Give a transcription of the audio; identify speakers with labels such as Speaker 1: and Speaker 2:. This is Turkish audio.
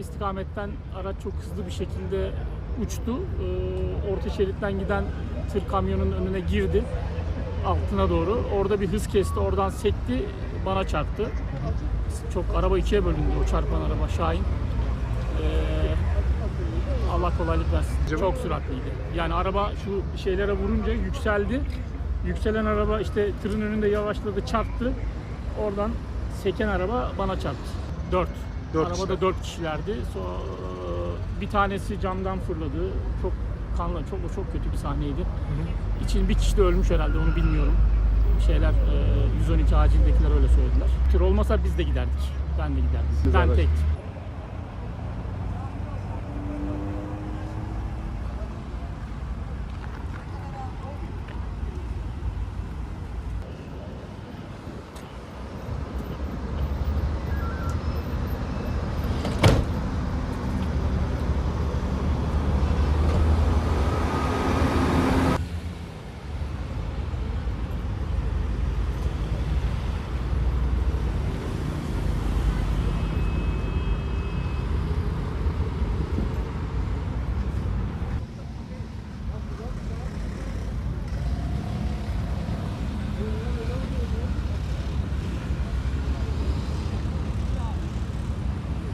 Speaker 1: istikametten araç çok hızlı bir şekilde uçtu. Ee, orta şeritten giden tır kamyonun önüne girdi altına doğru. Orada bir hız kesti, oradan sekti, bana çarptı. Çok araba ikiye bölündü o çarpan araba Şahin. Ee, Allah kolaylık versin. Çok süratliydi. Yani araba şu şeylere vurunca yükseldi. Yükselen araba işte tırın önünde yavaşladı, çarptı. Oradan seken araba bana çarptı. Dört.
Speaker 2: Dört
Speaker 1: Arabada
Speaker 2: kişiler.
Speaker 1: dört kişilerdi. Sonra bir tanesi camdan fırladı. Çok kanlı, çok çok kötü bir sahneydi. İçin bir kişi de ölmüş herhalde onu bilmiyorum. Şeyler e, 112 acildekiler öyle söylediler. Tır olmasa biz de giderdik. Ben de giderdim.
Speaker 2: Siz
Speaker 1: ben tektim.